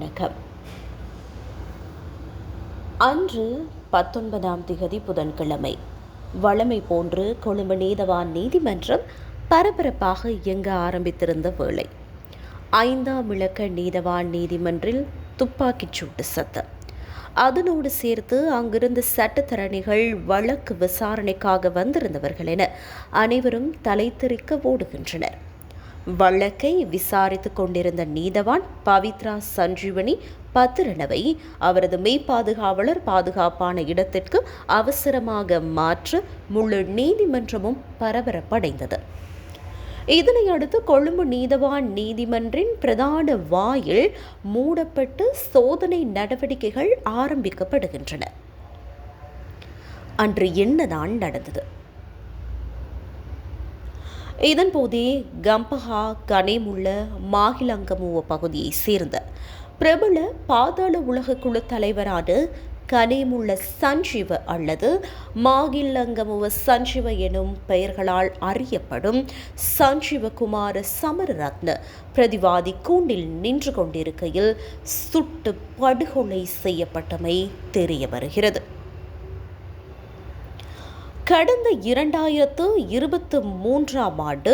வணக்கம். அன்று பத்தொன்பதாம் திகதி புதன்கிழமை. வழமை போன்று கொழும்பு நீதவான் நீதிமன்றம் பரபரப்பாக இயங்க ஆரம்பித்திருந்த வேளை. ஐந்தாம் இலக்க நீதவான் நீதிமன்றில் துப்பாக்கிச் சூட்டு சத்தம். அதனோடு சேர்த்து அங்கிருந்த சட்டத்தரணிகள் வழக்கு விசாரணைக்காக வந்திருந்தவர்கள் என அனைவரும் தலைத்தெறிக்க ஓடுகின்றனர். வழக்கை விசாரித்துக் கொண்டிருந்த நீதவான் பவித்ரா சஞ்சீவனி பத்திரனவை அவரது மெய்ப்பாதுகாவலர் பாதுகாப்பான இடத்திற்கு அவசரமாக மாற்ற முழு நீதிமன்றமும் பரபரப்படைந்தது. இதனை அடுத்து கொழும்பு நீதவான் நீதிமன்றின் பிரதான வாயில் மூடப்பட்டு சோதனை நடவடிக்கைகள் ஆரம்பிக்கப்படுகின்றன. அன்று என்னதான் நடந்தது? இதன்போதே கம்பஹா கனேமுள்ள மாகிலங்கமுவ பகுதியைச் சேர்ந்த பிரபல பாதாள உலக குழு தலைவரான கனேமுள்ள சஞ்சீவ அல்லது மாகில்லங்கமுவ சஞ்சீவ எனும் பெயர்களால் அறியப்படும் சஞ்சீவகுமார சமரரத்ன பிரதிவாதி கூண்டில் நின்று கொண்டிருக்கையில் சுட்டு படுகொலை செய்யப்பட்டமை தெரிய வருகிறது. கடந்த இரண்டாயிரத்து இருபத்து மூன்றாம் ஆண்டு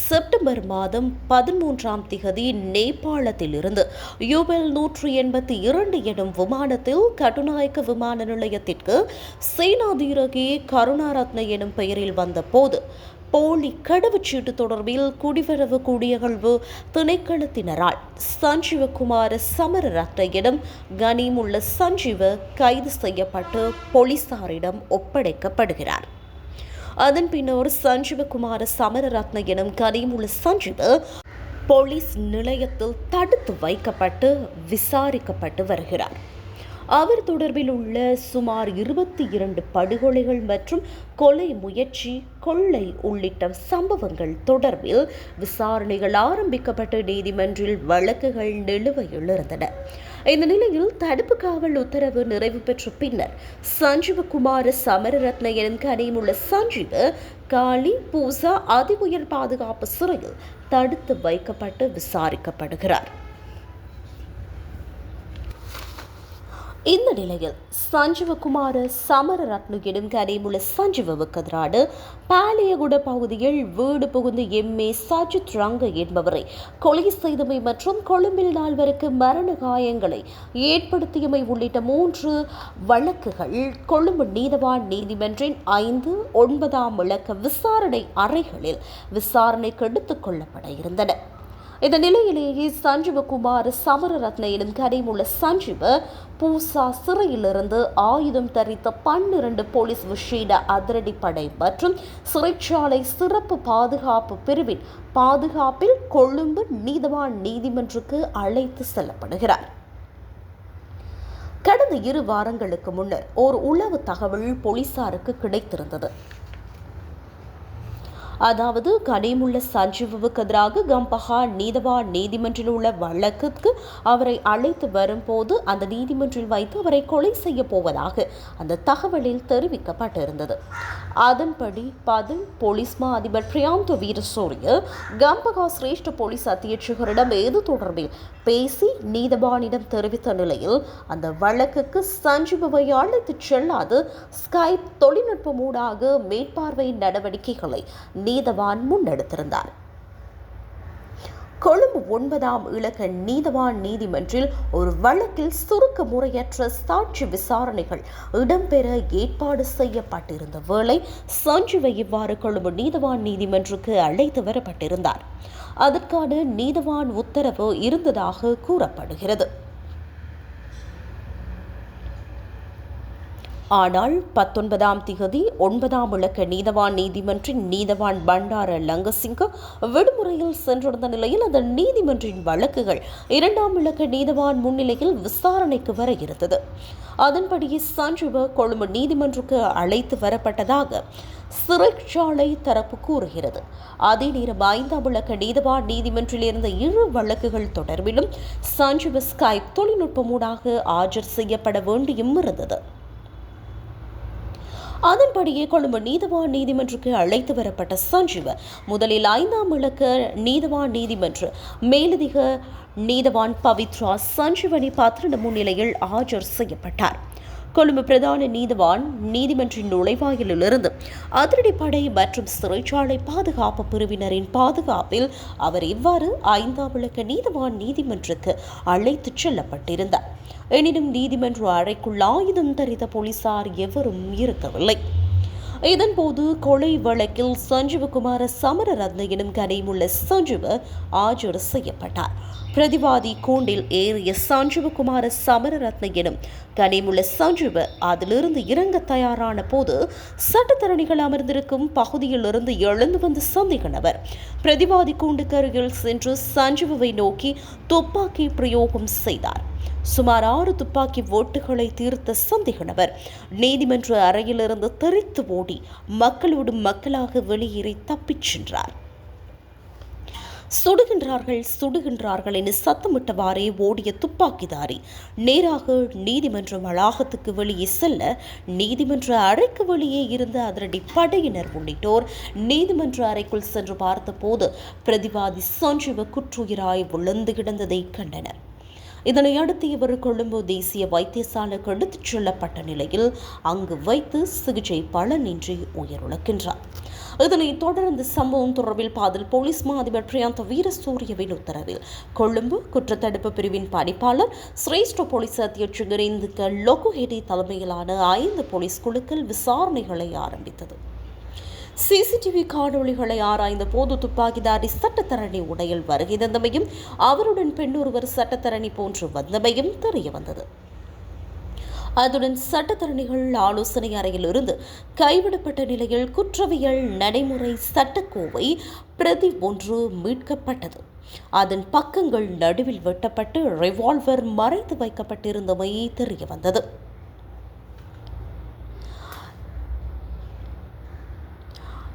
செப்டம்பர் மாதம் பதிமூன்றாம் திகதி நேபாளத்திலிருந்து யூபெல் நூற்றி எண்பத்தி இரண்டு எனும் விமானத்தில் கட்டுநாயக்க விமான நிலையத்திற்கு சேனாதீரகி கருணாரத்ன எனும் பெயரில் வந்தபோது போலி கடவுச்சீட்டு தொடர்பில் குடிவரவு குடியகழ்வு திணைக்களத்தினரால் சஞ்சீவகுமார சமரரத்னையிடம் கனிமுள்ள சஞ்சீவ கைது செய்யப்பட்டு போலீசாரிடம் ஒப்படைக்கப்படுகிறார். அதன் பின்னர் சஞ்சீவகுமார சமரரத்ன எனும் கனிமுள்ள சஞ்சீவ போலீஸ் நிலையத்தில் தடுத்து வைக்கப்பட்டு விசாரிக்கப்பட்டு வருகிறார். அவர் தொடர்பில் உள்ள சுமார் இருபத்தி இரண்டு படுகொலைகள் மற்றும் கொலை முயற்சி கொள்ளை உள்ளிட்ட சம்பவங்கள் தொடர்பில் விசாரணைகள் ஆரம்பிக்கப்பட்டு நீதிமன்றில் வழக்குகள் நிலுவையில் இருந்தன இந்த நிலையில் தடுப்பு காவல் உத்தரவு நிறைவு பெற்ற பின்னர் சஞ்சீவகுமார சமரரத்ன எனும் கனியுள்ள சஞ்சீவ காளி பூசா அதி உயர் பாதுகாப்பு சிறையில் தடுத்து வைக்கப்பட்டு விசாரிக்கப்படுகிறார். இந்த நிலையில் சஞ்சீவகுமார சமரரத்னு எனும் கரைமுள்ள சஞ்சீவவுக்கு எதிரான பாலியகுட பகுதியில் வீடு புகுந்து எம்ஏ சஜித் ரங்க என்பவரை கொலை செய்தமை மற்றும் கொழும்பில் நால்வருக்கு மரண காயங்களை ஏற்படுத்தியமை உள்ளிட்ட மூன்று வழக்குகள் கொழும்பு நீதவான் நீதிமன்றின் ஐந்து ஒன்பதாம் இலக்க விசாரணை அறைகளில் விசாரணைக்கு எடுத்துக் கொள்ளப்பட இருந்தன. இந்த நிலையிலேயே சஞ்சீவகுமார் சமரரத்ன எனும் கரைமுள்ள சஞ்சீவ பூசா சிறையிலிருந்து ஆயுதம் தரித்த பன்னிரண்டு போலீஸ் விஷேட அதிரடிப்படை மற்றும் சிறைச்சாலை சிறப்பு பாதுகாப்பு பிரிவின் பாதுகாப்பில் கொழும்பு நீதவான் நீதிமன்றுக்கு அழைத்து செல்லப்படுகிறார். கடந்த இரு வாரங்களுக்கு முன்னர் ஓர் உளவு தகவல் போலீசாருக்கு கிடைத்திருந்தது. அதாவது கனிமுள்ள சஞ்சீவுக்கு எதிராக கம்பஹா நீதவான் நீதிமன்றில் உள்ள வழக்குக்கு அவரை அழைத்து வரும்போது அந்த நீதிமன்றில் வைத்து அவரை கொலை செய்ய போவதாக அந்த தகவலில் தெரிவிக்கப்பட்டிருந்தது. அதன்படி பதில் போலீஸ் மா அதிபர் பிரியாந்த வீரசூரிய கம்பகா சிரேஷ்ட போலீஸ் அத்தியட்சகரிடம் எது தொடர்பில் பேசி நீதவானிடம் தெரிவித்த நிலையில் அந்த வழக்குக்கு சஞ்சீபவை அழைத்துச் செல்லாது ஸ்கைப் தொழில்நுட்பமூடாக மேற்பார்வை நடவடிக்கைகளை நீதவான் முன்னெடுத்திருந்தார். கொழும்பு ஒன்பதாம் இலக்க நீதவான் நீதிமன்றில் ஒரு வழக்கில் சுருக்க முறையற்ற சாட்சி விசாரணைகள் இடம்பெற ஏற்பாடு செய்யப்பட்டிருந்த வேளை சஞ்சுவை இவ்வாறு கொழும்பு நீதவான் நீதிமன்றுக்கு அழைத்து வரப்பட்டிருந்தார். அதற்கான நீதவான் உத்தரவு இருந்ததாக கூறப்படுகிறது. ஆனால் பத்தொன்பதாம் திகதி ஒன்பதாம் இலக்க நீதவான் நீதிமன்றின் நீதவான் பண்டார லங்கசிங்க விடுமுறையில் சென்றிருந்த நிலையில் அந்த நீதிமன்றின் வழக்குகள் இரண்டாம் இலக்க நீதவான் முன்னிலையில் விசாரணைக்கு வர இருந்தது. அதன்படி சஞ்சுவ கொழும்பு நீதிமன்றுக்கு அழைத்து வரப்பட்டதாக சிறைச்சாலை தரப்பு கூறுகிறது. அதே நேரம் ஐந்தாம் விளக்க நீதவான் நீதிமன்றில் இருந்த இரு வழக்குகள் தொடர்பிலும் சஞ்சுவ ஸ்கைப் தொழில்நுட்பமூடாக ஆஜர் செய்யப்பட வேண்டியும் இருந்தது. அதன்படியே கொழும்பு நீதவான் நீதிமன்றுக்கு அழைத்து வரப்பட்ட சஞ்சீவ் முதலில் ஐந்தாம் இலக்க நீதவான் நீதிமன்ற மேலதிக நீதவான் பவித்ரா சஞ்சீவனி பத்திரண்ட முன்னிலையில் ஆஜர் செய்யப்பட்டார். கொழும்பு பிரதான நீதிவான் நீதிமன்றின் நுழைவாயிலிருந்து அதிரடிப்படை மற்றும் சிறைச்சாலை பாதுகாப்பு பிரிவினரின் பாதுகாப்பில் அவர் இவ்வாறு ஐந்தாம் விளக்க நீதிவான் நீதிமன்றுக்கு அழைத்துச் செல்லப்பட்டிருந்தார். எனினும் நீதிமன்ற அறைக்குள் ஆயுதம் தரித்த போலீசார் எவரும் இருக்கவில்லை. இதன்போது கொலை வழக்கில் சஞ்சீவகுமார சமரரத்ன எனும் கடைமுள்ள சஞ்சீவ ஆஜர் செய்யப்பட்டார். பிரதிவாதி கூண்டில் ஏறிய சஞ்சீவகுமார சமரரத்ன எனும் கனிமுள்ள சஞ்சீவ அதிலிருந்து இறங்க தயாரான போது சட்டத்தரணிகள் அமர்ந்திருக்கும் பகுதியிலிருந்து எழுந்து வந்து சந்தேக நபர் பிரதிவாதி கூண்டுக்கு அருகில் சென்று சஞ்சீவை நோக்கி துப்பாக்கி பிரயோகம் செய்தார். சுமார் ஆறு துப்பாக்கி ஓட்டுகளை தீர்த்த சந்தேகநபர். நீதிமன்ற அறையிலிருந்து தெரித்து ஓடி மக்களோடு மக்களாக வெளியேறி தப்பிச் சென்றார். சுடுகின்றார்கள் சுடுகின்றார்கள் என சத்தமிட்டவாறே ஓடிய துப்பாக்கிதாரி நேராக நீதிமன்ற வளாகத்துக்கு வெளியே செல்ல நீதிமன்ற அறைக்கு வெளியே இருந்த அதிரடி படையினர் உள்ளிட்டோர் நீதிமன்ற அறைக்குள் சென்று பார்த்தபோது பிரதிவாதி சஞ்சீவ குற்றுயிராய் விழுந்து கிடந்ததை கண்டனர். இதனை அடுத்து இவர் கொழும்பு தேசிய வைத்தியசாலைக்கு எடுத்துச் செல்லப்பட்ட நிலையில் அங்கு வைத்து சிகிச்சை பலனின்றி உயிரிழக்கின்றார். இதனைத் தொடர்ந்து சம்பவம் தொடர்பில் பாதல் போலீஸ் மா அதிபர் பிரியாந்த வீரசூரியவின் உத்தரவில் கொழும்பு குற்றத்தடுப்பு பிரிவின் பணிப்பாளர் சிரேஷ்ட போலீஸ் அத்தியட்சகர் இந்துக்க லொகுஹெடி தலைமையிலான ஐந்து போலீஸ் குழுக்கள் விசாரணைகளை ஆரம்பித்தது. சிசிடிவி காணொளிகளை ஆராய்ந்த போது துப்பாக்கிதாரி சட்டத்தரணி உடையில் வருகை தந்தமையும் அவருடன் பெண் ஒருவர் சட்டத்தரணி போன்று வந்தமையும் தெரிய வந்தது. அதுடன் சட்டத்தரணிகள் ஆலோசனை அறையில் இருந்து கைவிடப்பட்ட நிலையில் குற்றவியல் நடைமுறை சட்டக்கோவை பிரதி ஒன்று மீட்கப்பட்டது. அதன் பக்கங்கள் நடுவில் வெட்டப்பட்டு ரிவால்வர் மறைத்து வைக்கப்பட்டிருந்தமை தெரிய வந்தது.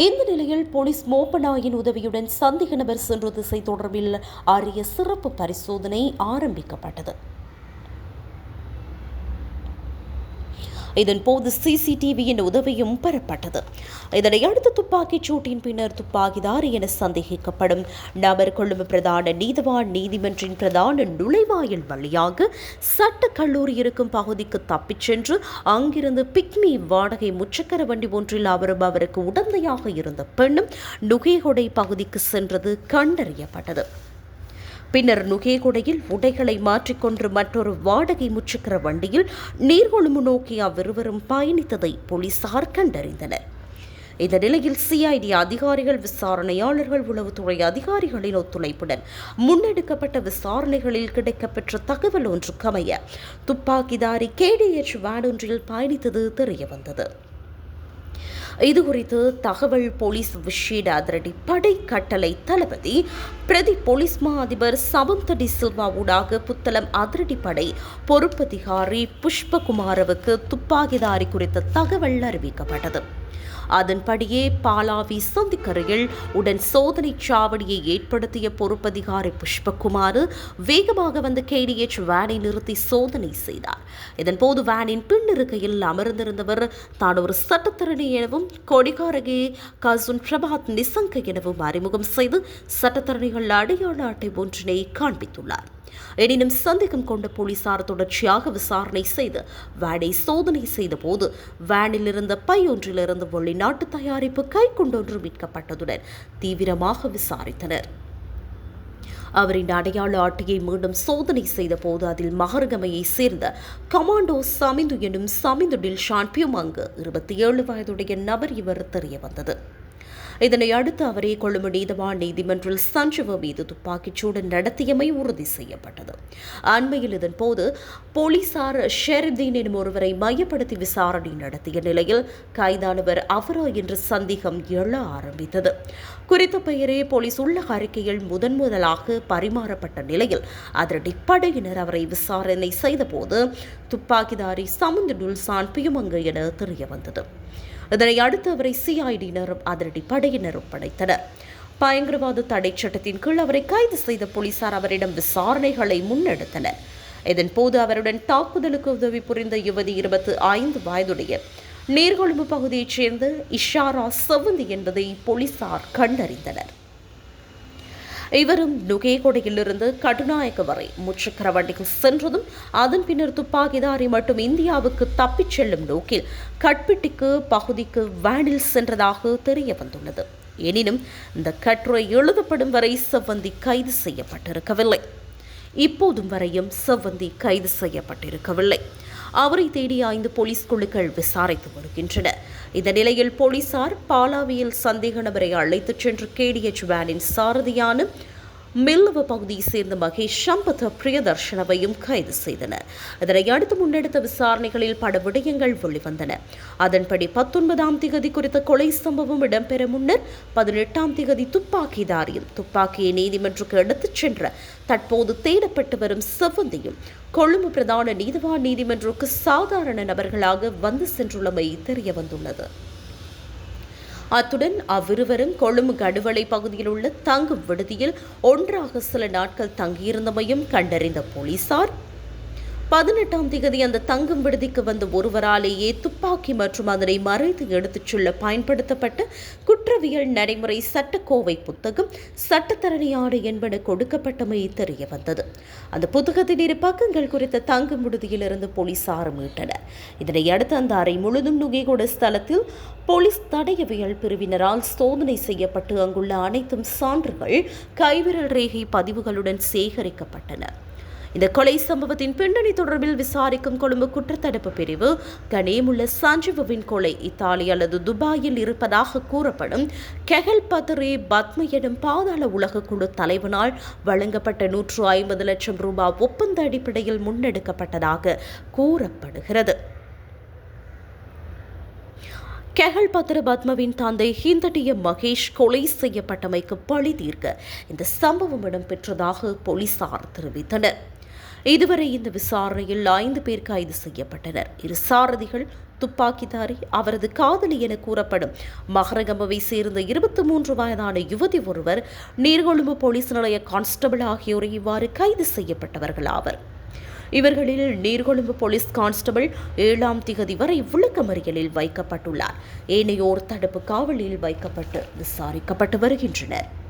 இந்த நிலையில் போலீஸ் மோப்பநாயின் உதவியுடன் சந்தேக நபர் சென்ற திசை தொடர்பில் அரிய சிறப்பு பரிசோதனை ஆரம்பிக்கப்பட்டது. இதன்போது சிசிடிவியின் உதவியும் பெறப்பட்டது. இதனை அடுத்து துப்பாக்கிச் சூட்டின் பின்னர் துப்பாக்கிதாரி என சந்தேகிக்கப்படும் நபர் கொழும்பு பிரதான நீதிவான் நீதிமன்றின் பிரதான நுழைவாயில் வழியாக சட்ட கல்லூரி இருக்கும் பகுதிக்கு தப்பிச் சென்று அங்கிருந்து பிக்மி வாடகை முச்சக்கர வண்டி ஒன்றில் அவரும் அவருக்கு உடந்தையாக இருந்த பெண்ணும் நுகைகொடை பகுதிக்கு சென்றது கண்டறியப்பட்டது. பின்னர் நுகேகுடையில் உடைகளை மாற்றிக்கொண்டு மற்றொரு வாடகை முச்சுக்கிற வண்டியில் நீர்கொழும்பு நோக்கி அவ்விருவரும் பயணித்ததை போலீசார் கண்டறிந்தனர். இந்த நிலையில் சிஐடி அதிகாரிகள் விசாரணையாளர்கள் உளவுத்துறை அதிகாரிகளின் ஒத்துழைப்புடன் முன்னெடுக்கப்பட்ட விசாரணைகளில் கிடைக்கப்பெற்ற தகவல் ஒன்றுக்கமைய துப்பாக்கிதாரி கேடிஎச் வேன் ஒன்றில் பயணித்தது தெரியவந்தது. இது குறித்து தகவல் போலீஸ் விஷேட அதிரடி படை கட்டளை தளபதி பிரதி போலீஸ் மா அதிபர் சவந்த டி சில்வா ஊடாக புத்தளம் அதிரடி படை பொறுப்பதிகாரி புஷ்பகுமாரவுக்கு துப்பாக்கிதாரி குறித்த தகவல் அறிவிக்கப்பட்டது. அதன்படியே பாலாவி சந்திக்கரையில் உடன் சோதனை சாவடியை ஏற்படுத்திய பொறுப்பதிகாரி புஷ்பகுமார் வேகமாக வந்த கேடிஎச் வேனை நிறுத்தி சோதனை செய்தார். இதன்போது வேனின் பின்னிருக்கையில் அமர்ந்திருந்தவர் தான் ஒரு சட்டத்தரணி எனவும் கொடிகாரகே கசுன் பிரபாத் நிசங்க எனவும் அறிமுகம் செய்து சட்டத்தரணிகள் அடையாள அட்டை ஒன்றினை காண்பித்துள்ளார். எனினும் சந்தேகம் கொண்ட போலீசார் தொடர்ச்சியாக விசாரணை செய்து வேனை சோதனை செய்த போது வேனில் இருந்த பை ஒன்றிலிருந்து வெளிநாட்டு தயாரிப்பு கைக்கொண்டொன்று மீட்கப்பட்டதுடன் தீவிரமாக விசாரித்தனர். அவரின் அடையாள அட்டையை மீண்டும் சோதனை செய்த போது அதில் மகரகமையை சேர்ந்த கமாண்டோ சமிந்து எனும் சமிந்து டில் ஷான்பியும் அங்கு இருபத்தி ஏழு வயதுடைய நபர் இவர் தெரிய வந்தது இதனை அடுத்து அவரே கொழும்பு நீதவான் நீதிமன்றில் சஞ்சீவ மீது துப்பாக்கிச்சூடு நடத்தியமை உறுதி செய்யப்பட்டது. அண்மையில் இதன்போது போலீசார் ஷெரிதீன் எனும் ஒருவரை மையப்படுத்தி விசாரணை நடத்திய நிலையில் கைதானவர் அவரா என்ற சந்தேகம் எழ ஆரம்பித்தது. குறித்த பெயரே போலீஸ் உள்ள அறிக்கையில் முதன் முதலாக பரிமாறப்பட்ட நிலையில் அதிரடி படையினர் அவரை விசாரணை செய்தபோது துப்பாக்கிதாரி சமுந்து டுல்சான் பியுமங்க என தெரிய வந்தது இதனை அடுத்து அவரை சிஐடியினரும் அதிரடி படையினரும் படைத்தனர். பயங்கரவாத தடை சட்டத்தின் கீழ் அவரை கைது செய்த போலீசார் அவரிடம் விசாரணைகளை முன்னெடுத்தனர். இதன்போது அவருடன் தாக்குதலுக்கு உதவி புரிந்த யுவதி இருபத்தி ஐந்து வயதுடைய நீர்கொழும்பு பகுதியைச் சேர்ந்த இஷாரா செவந்தி என்பதை போலீசார் கண்டறிந்தனர். இவரும் நுகேகொடையிலிருந்து கடுநாயக்க வரை முச்சக்கர வண்டியில் சென்றதும் அதன் பின்னர் துப்பாக்கிதாரி மட்டும் இந்தியாவுக்கு தப்பிச் செல்லும் நோக்கில் கட்பிட்டிக்கு பகுதிக்கு வேனில் சென்றதாக தெரிய வந்துள்ளது எனினும் இந்த கட்டுரை எழுதப்படும் வரை செவ்வந்தி கைது செய்யப்பட்டிருக்கவில்லை. இப்போதும் வரையும் செவ்வந்தி கைது செய்யப்பட்டிருக்கவில்லை. அவரை தேடி ஐந்து போலீஸ் குழுக்கள் விசாரித்து வருகின்றன. இந்த நிலையில் போலீசார் பாலாவியில் சந்தேக நபரை அழைத்துச் சென்று கேடிஎச் வேனின் சாரதியான மில்லுவ பகுதியை சேர்ந்த மகேஷ் சம்பத் பிரியதர்ஷனவையும் கைது செய்தனர். இதனை அடுத்து முன்னெடுத்த விசாரணைகளில் பல விடயங்கள் வெளிவந்தன. அதன்படி பத்தொன்பதாம் திகதி குறித்த கொலை சம்பவம் இடம்பெற முன்னர் பதினெட்டாம் திகதி துப்பாக்கிதாரியும் துப்பாக்கியை நீதிமன்றக்கு எடுத்துச் சென்ற தற்போது தேடப்பட்டு வரும் செவ்வந்தியும் கொழும்பு பிரதான நீதிவான் நீதிமன்றுக்கு சாதாரண நபர்களாக வந்து சென்றுள்ளமை தெரிய வந்துள்ளது அத்துடன் அவ்விருவரும் கொழும்பு கடுவளை பகுதியில் உள்ள தங்கும் விடுதியில் ஒன்றாக சில நாட்கள் தங்கியிருந்தமையும் கண்டறிந்த போலீசார் பதினெட்டாம் திகதி அந்த தங்கும் விடுதிக்கு வந்த ஒருவராலேயே துப்பாக்கி மற்றும் அதனை மறைத்து எடுத்துச் செல்ல பயன்படுத்தப்பட்ட குற்றவியல் நடைமுறை சட்டக்கோவை புத்தகம் சட்டத்தரணி ஆடு என்பன கொடுக்கப்பட்டமை தெரிய வந்தது அந்த புத்தகத்தின் இரு பக்கங்கள் குறித்த தங்கும் விடுதியிலிருந்து போலீசார் மீட்டனர். இதனையடுத்து அந்த அறை முழுதும் நுகைகொட ஸ்தலத்தில் போலீஸ் தடயவியல் பிரிவினரால் சோதனை செய்யப்பட்டு அங்குள்ள அனைத்தும் சான்றுகள் கைவிரல் ரேகை பதிவுகளுடன் சேகரிக்கப்பட்டன. இந்த கொலை சம்பவத்தின் பின்னணி தொடர்பில் விசாரிக்கும் கொழும்பு குற்றத்தடுப்பு பிரிவு கனேமுள்ள சஞ்சீவுவின் கொலை இத்தாலி அல்லது துபாயில் இருப்பதாக கூறப்படும் கெகல் பத்ரே பத்ம எனும் பாதாள உலக குழு தலைவனால் வழங்கப்பட்ட நூற்று ஐம்பது லட்சம் ரூபாய் ஒப்பந்த அடிப்படையில் முன்னெடுக்கப்பட்டதாக கூறப்படுகிறது. கெகல் பத்ர பத்மவின் தந்தை ஹிந்தடிய மகேஷ் கொலை செய்யப்பட்டமைக்கு பழி தீர்க்க இந்த சம்பவம் இடம்பெற்றதாக போலீசார் தெரிவித்தனர். இதுவரை இந்த விசாரணையில் ஐந்து பேர் கைது செய்யப்பட்டனர். இரு சாரதிகள் துப்பாக்கிதாரி அவரது காதலி என கூறப்படும் மகரகமவை சேர்ந்த இருபத்தி மூன்று வயதான யுவதி ஒருவர் நீர்கொழும்பு போலீஸ் நிலைய கான்ஸ்டபிள் ஆகியோரை இவ்வாறு கைது செய்யப்பட்டவர்கள் ஆவர். இவர்களில் நீர்கொழும்பு போலீஸ் கான்ஸ்டபிள் ஏழாம் திகதி வரை விளக்கமறியலில் வைக்கப்பட்டுள்ளார். ஏனையோர் தடுப்பு காவலில் வைக்கப்பட்டு விசாரிக்கப்பட்டு வருகின்றனர்.